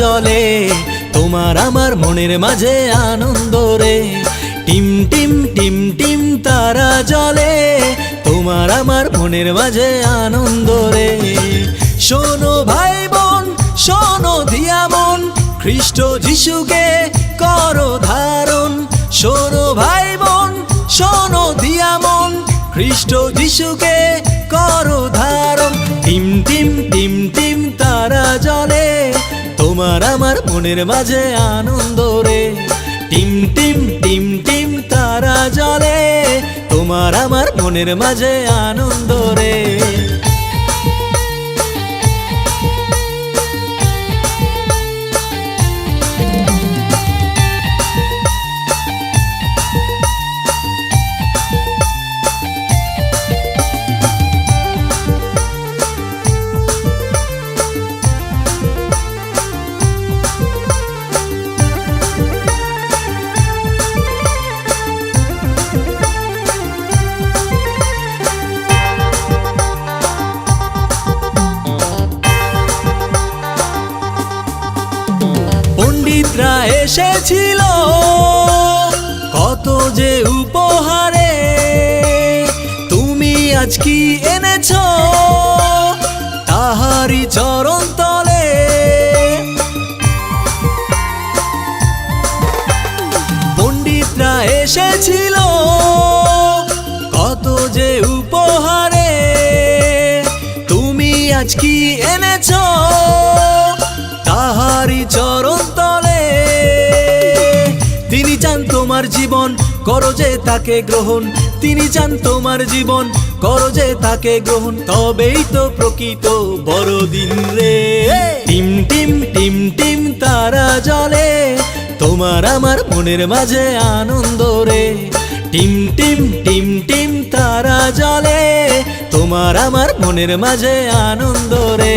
জলে, তোমার আমার মনের মাঝে আনন্দ রে। টিম টিম টিম টিম তারা জলে, তোমার আমার মনের মাঝে আনন্দ রে। শোনো ভাই বোন শোনো দিয়া মন খ্রিস্ট যিশুকে করো ধারণ। শোনো ভাই বোন শোনো দিয়া মন খ্রিস্ট যিশুকে করো ধারণ। টিম টিম টিম টিম তারা জলে তোমার আমার মনের মাঝে আনন্দ রে। টিম টিম টিম টিম তারা জলে তোমার আমার মনের মাঝে আনন্দ রে। পণ্ডিতরা এসেছিল। কত যে উপহারে তুমি আজ কি এনেছ? তাহারি চরণ তলে। পণ্ডিতরা এসেছিল। কত যে উপহারে তুমি আজ কি এনেছ? তাহারি চরণ চান তোমার জীবন, করো যে তাকে গ্রহণ। তিনি চান তোমার জীবন, করো যে তাকে গ্রহণ। তবেই তো প্রকৃত বড়দিন রে। টিম টিম টিম টিম, তারা জলে। তোমার আমার মনের মাঝে আনন্দ রে। টিম টিম টিম টিম, তারা জলে। তোমার আমার মনের মাঝে আনন্দ রে।